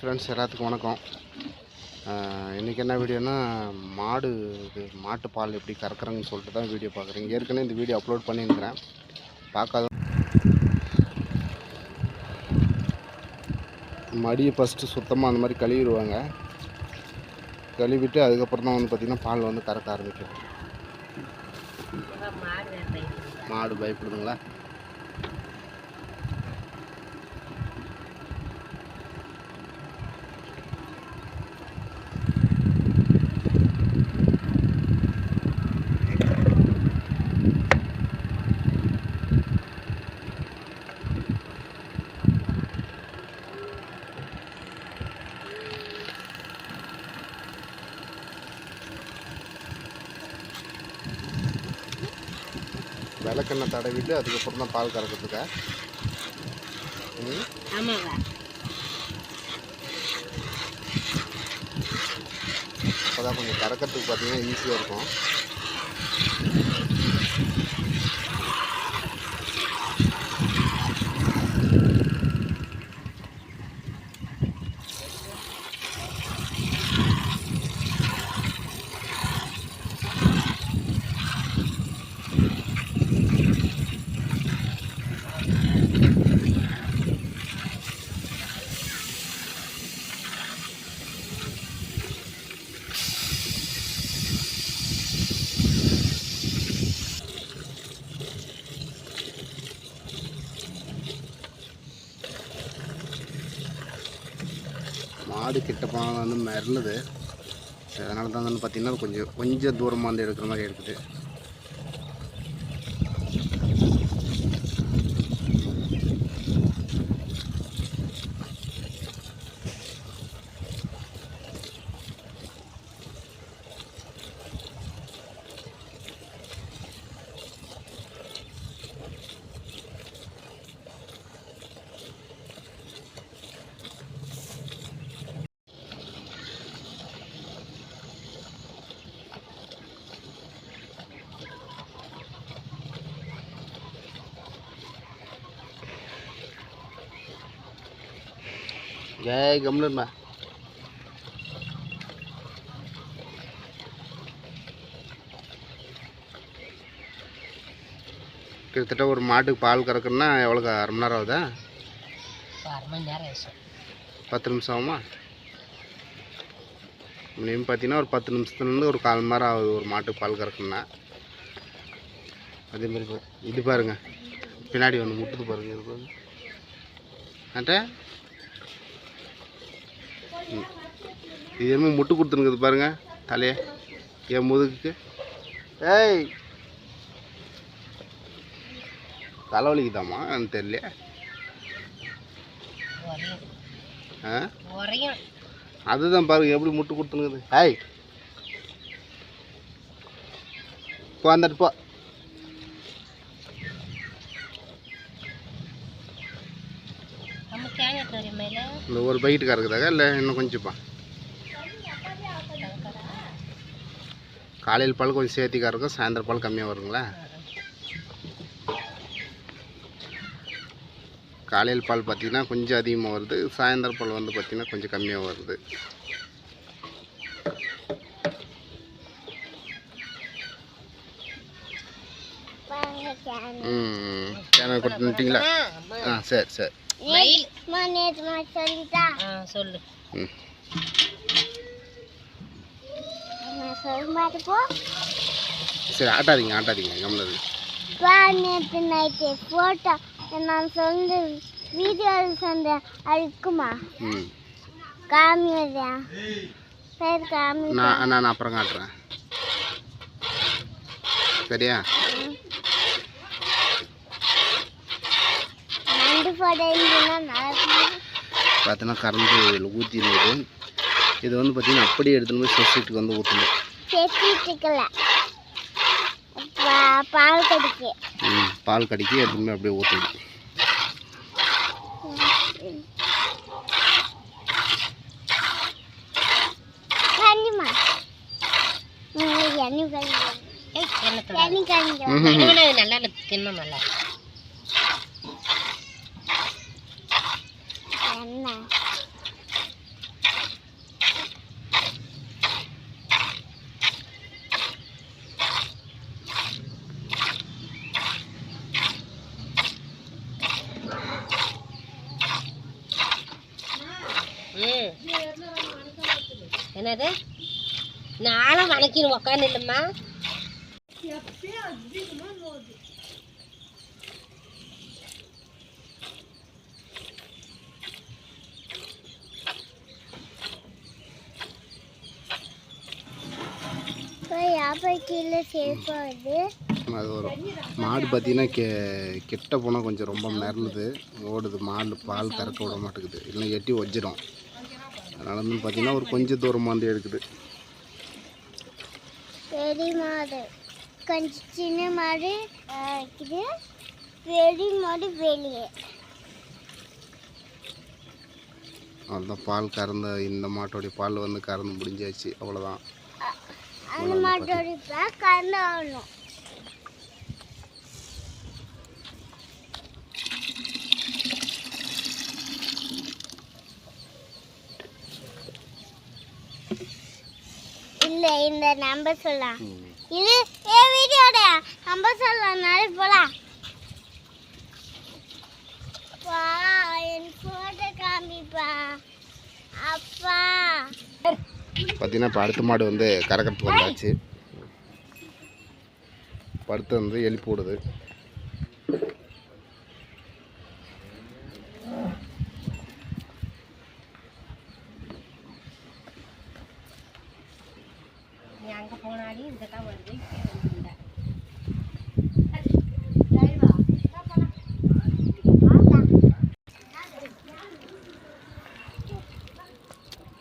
Friends எல்லாத்துக்கும் வணக்கம். இன்றைக்கி என்ன வீடியோனா மாடு இது மாட்டு பால் எப்படி கறக்குறாங்கன்னு சொல்லிட்டு தான் வீடியோ பார்க்குறேன். ஏற்கனவே இந்த வீடியோ அப்லோட் பண்ணியிருக்கிறேன். பார்க்காத மடியை ஃபஸ்ட்டு சுத்தமாக அந்த மாதிரி கழுவிடுவாங்க. கழுவிட்டு அதுக்கப்புறம் தான் வந்து பார்த்திங்கன்னா பால் வந்து கறக்க ஆரம்பிக்கும். மாடு பயப்படுதுங்களா? விளக்கெண்ணெய் தடவிட்டு அதுக்கப்புறம் தான் பால் கறக்கிறதுக்கா? ம்? ஆமாங்க. அப்போ தான் கொஞ்சம் கறக்கிறதுக்கு பார்த்தீங்கன்னா ஈஸியாக இருக்கும். மாடு கிட்ட போனால் வந்து மிரளுது. அதனால தான் வந்து பார்த்திங்கன்னா கொஞ்சம் கொஞ்சம் தூரமாக வந்து எடுக்கிற மாதிரி இருக்குது. ஏய் கம்னுமா கிட்டத்தட்ட ஒரு மாட்டுக்கு பால் கறக்குன்னா எவ்வளோ அரை மணி நேரம் ஆகுதா? பத்து நிமிஷம் ஆகுமா? மினிமம் பார்த்தீங்கன்னா ஒரு பத்து நிமிஷத்துலேருந்து ஒரு கால் மணி நேரம் ஆகுது ஒரு மாட்டுக்கு பால் கறக்கணும்னா அதே மாதிரி இது பாருங்க. பின்னாடி ஒன்று முட்டுது பாருங்க இது பாருங்க. அட்ட. இது என்ன முட்டு கொடுத்துருக்குது பாருங்க தலையை. என் முதுகுக்கு. ஏய்! தலைவலிக்குதாம்மா தெரியல. ஆ? அதுதான் பாருங்க எப்படி முட்டு கொடுத்துனுக்குது ஹாய் போ அந்த போ நம்ம கேங்கட் வரைய மேலே இந்த ஒரு பைட்டு கறக்குதாங்க இல்லை? இன்னும் கொஞ்சம்ப்பா காலையில் பால் கொஞ்சம் சேர்த்தி கறக்கும் சாயந்தரம் பால் கம்மியாக வருங்களா? காலையில் பால் பார்த்தீங்கன்னா கொஞ்சம் அதிகமாக வருது சாயந்தரம் பால் வந்து பார்த்தீங்கன்னா கொஞ்சம் கம்மியாக வருது. ம் கேமரா கொடுத்துட்டீங்களா? ஆ சரி சரி. மயில் சொல்லு. ம். சரி ஆட்டாதீங்க ஆட்டாதீங்க கம்னது நேற்று நைட்டு போட்டோ நான் சொல்லு வீடியோ சொன்னேன் அதுக்குமா ம். காமியா சரி காமி நான் நான் அப்புறம் காட்டுறேன். சரியா? இதில் ஊற்றி இருக்குது இது வந்து பார்த்தீங்கன்னா அப்படியே எடுத்துன்னு போய் சொசைட்டிக்கு வந்து ஊற்றணும் பால் கடிக்கு ம் பால் கடிக்கி எடுத்துன்னு அப்படியே ஊற்றணும் கண்டிமா எண்ணி கஞ்சி ஏய் என்ன தொடாத. எண்ணி கஞ்சி நடுவுல அது நல்லா இல்லை, தின்னும் நல்லா என்ன ம் என்னது? நானும் வணக்கின்னு உக்காந்து இல்லைம்மா. அது. ஒரு மாடு பார்த்தீங்கன்னா கெ கிட்ட போனால் கொஞ்சம் ரொம்ப மிரளுது ஓடுது மாடு பால் கறக்க விட மாட்டேங்குது. இல்லைன்னா எட்டி வச்சிடும் அதனால வந்து பார்த்தீங்கன்னா ஒரு கொஞ்சம் தூரமாக வந்து எடுக்குது பெரிய மாடு. கொஞ்சம் சின்ன மாடு இருக்குது. பெரிய மாடு வெளியே. அதுதான் பால் கறந்த இந்த மாட்டோடைய பால் வந்து கறந்து முடிஞ்சாச்சு. அவ்வளோதான் அந்த மாட்டோட பேர் கறந்து ஆகணும். இந்த நம்பர் சொல்லலாம் இது ஏ வீடியோட? நம்பர் சொல்லலாம் நாளை போலாம். அப்பா என் போட்டோ காமிப்பா. அப்பா. பார்த்தீங்கன்னா இப்போ அடுத்த மாடு வந்து கறக்கிறதுக்கு வந்தாச்சு. படுத்து வந்து எழுப்பி விடுது நீ அங்கே போனாலும் இந்த தான் வருது இங்கே வந்து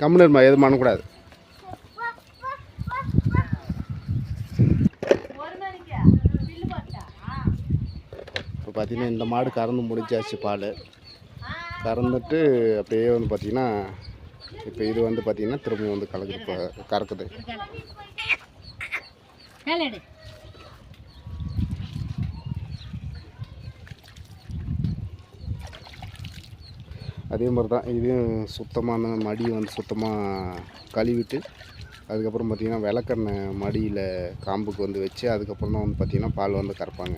கம்முனர்மா எதுவும் பண்ணக்கூடாது. இப்போ பார்த்தீங்கன்னா இந்த மாடு கறந்து முடிஞ்சாச்சு பால். கறந்துட்டு அப்படியே வந்து பார்த்தீங்கன்னா இப்போ இது வந்து பார்த்தீங்கன்னா திரும்பவும் வந்து கலக்குது கறக்குது. அதே மாதிரி தான் இதையும் சுத்தமான மடி வந்து சுத்தமாக கழுவிட்டு அதுக்கப்புறம் பார்த்திங்கன்னா விளக்கெண்ணெய் மடியில் காம்புக்கு வந்து வச்சு அதுக்கப்புறம் தான் வந்து பார்த்திங்கன்னா பால் வந்து கறப்பாங்க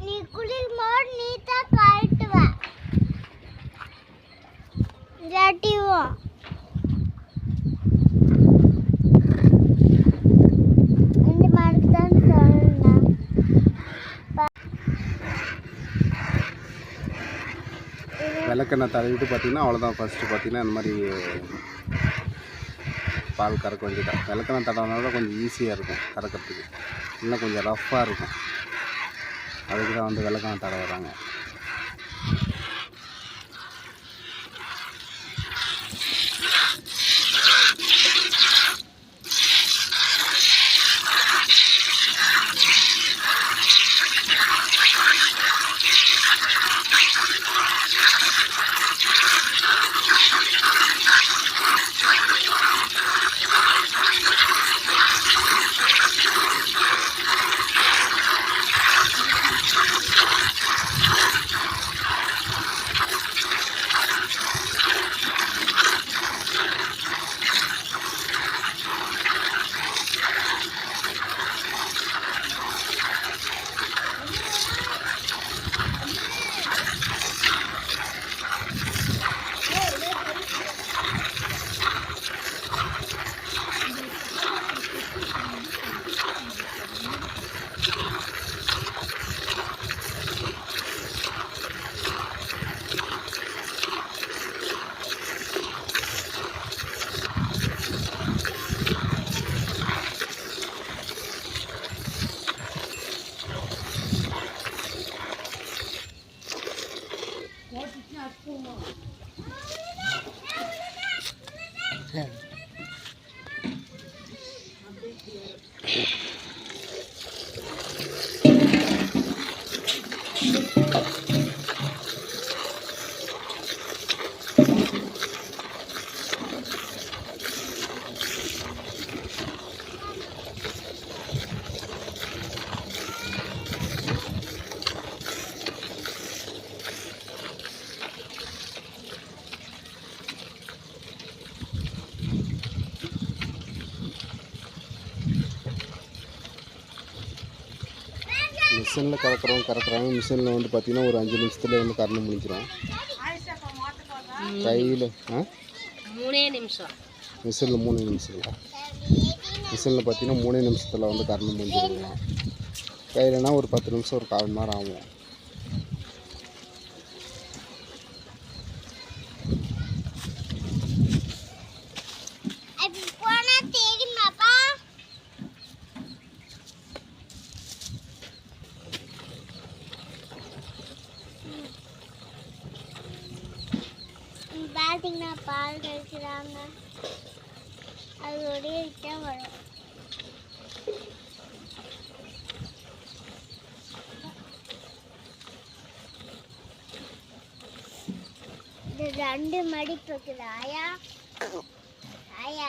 நீ குளிர் மோட் நீட்டா கழட்டுவ ஜட்டிவும் இந்த மாதிரி தான் சொல்லணும் விளக்கெண்ணெய் தடவிட்டு பார்த்திங்கன்னா அவ்வளோதான் ஃபஸ்ட்டு பார்த்திங்கன்னா இந்த மாதிரி பால் கறக்க வேண்டியதான் விளக்கெண்ணெய் தடவினால கொஞ்சம் ஈஸியாக இருக்கும் கறக்கிறதுக்கு. இன்னும் கொஞ்சம் ரஃப்பாக இருக்கும். அதுக்கு தான் வந்து விளக்கெண்ணெய் தடவுறாங்க. மிஷினில் கறக்குறவங்க கறக்குறாங்க மிஷினில் வந்து பார்த்திங்கன்னா ஒரு அஞ்சு நிமிஷத்துல வந்து கறந்து முடிச்சிடும் கையில் ஆ? மூணே நிமிஷம். மிஷினில் மூணு நிமிஷங்களா மிஷினில் பார்த்தீங்கன்னா மூணே நிமிஷத்தில் வந்து கறந்து முடிஞ்சிருங்களா கையிலனா ஒரு பத்து நிமிஷம் ஒரு கால் மணி நேரம் ஆகும் அப்படி போனா தெரியுமாப்பா ம், பார்த்தீங்கன்னா பால் கழிக்கிறாங்க அதோடய கிட்ட வரும் இது ரெண்டு மடிப்பு இருக்குதா ஆயா? ஆயா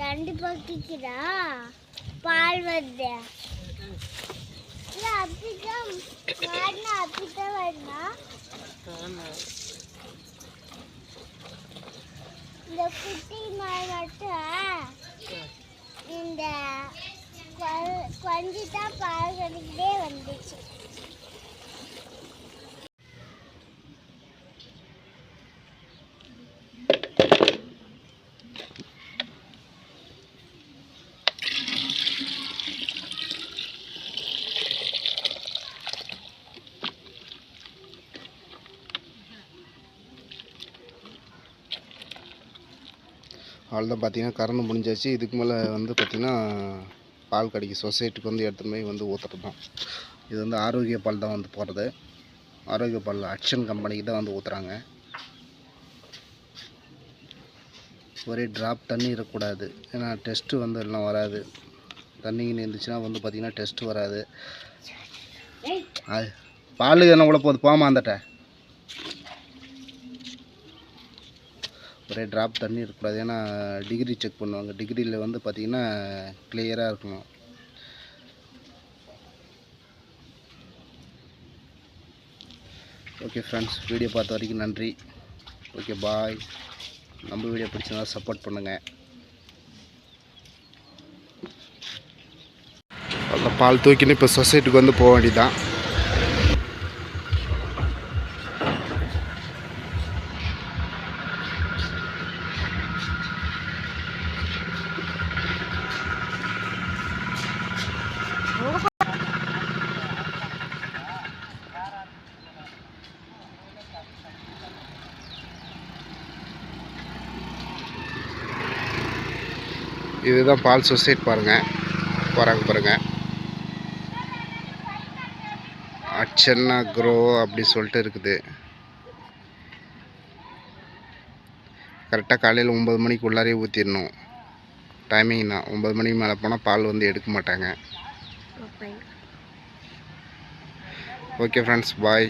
ரெண்டு பக்கிக்குதா? பால் வருது. இல்லை அப்படிதான் வருமா? ஆமாம் இந்த குட்டி மட்டும் இந்த கொஞ்சம் தான் பால் கடிக்கிட்டே வந்துச்சு. அவ்வளோதான் பார்த்தீங்கன்னா கறந்து முடிஞ்சாச்சு. இதுக்கு மேலே வந்து பார்த்திங்கன்னா பால் கடைக்கு சொசைட்டிக்கு வந்து எடுத்துகிட்டு போய் வந்து ஊற்றுறது தான். இது வந்து ஆரோக்கிய பால் தான் வந்து போகிறது ஆரோக்கிய பால் அக்ஷன் கம்பெனிக்கு தான் வந்து ஊற்றுறாங்க ஒரே ட்ராப் தண்ணி இருக்கக்கூடாது. ஏன்னா டெஸ்ட்டு வந்து எல்லாம் வராது. தண்ணிங்க இருந்துச்சுன்னா வந்து பார்த்திங்கன்னா டெஸ்ட்டு வராது. அது பால் என்ன உள்ள போகுது? போமா அந்தட்ட. ஒரே ட்ராப் தண்ணி இருக்கக்கூடாது. ஏன்னா டிகிரி செக் பண்ணுவாங்க. டிகிரியில் வந்து பார்த்திங்கன்னா கிளியராக இருக்கணும். ஓகே ஃப்ரெண்ட்ஸ் வீடியோ பார்த்த வரைக்கும் நன்றி. ஓகே பாய் நம்ம வீடியோ பிடிச்சிருந்தா சப்போர்ட் பண்ணுங்கள் அந்த பால் தூக்கின்னு இப்போ சொசைட்டிக்கு வந்து போக வேண்டியதான் இதுதான் பால் சொசைட் பாருங்கள் போகிறாங்க பாருங்கள் அச்சன்னா க்ரோ அப்படி சொல்லிட்டு இருக்குது. கரெக்டாக காலையில் ஒம்பது மணிக்கு உள்ளாரே ஊற்றிடணும் டைமிங் தான். ஒம்பது மணிக்கு மேலே போனால் பால் வந்து எடுக்க மாட்டாங்க. Okay friends bye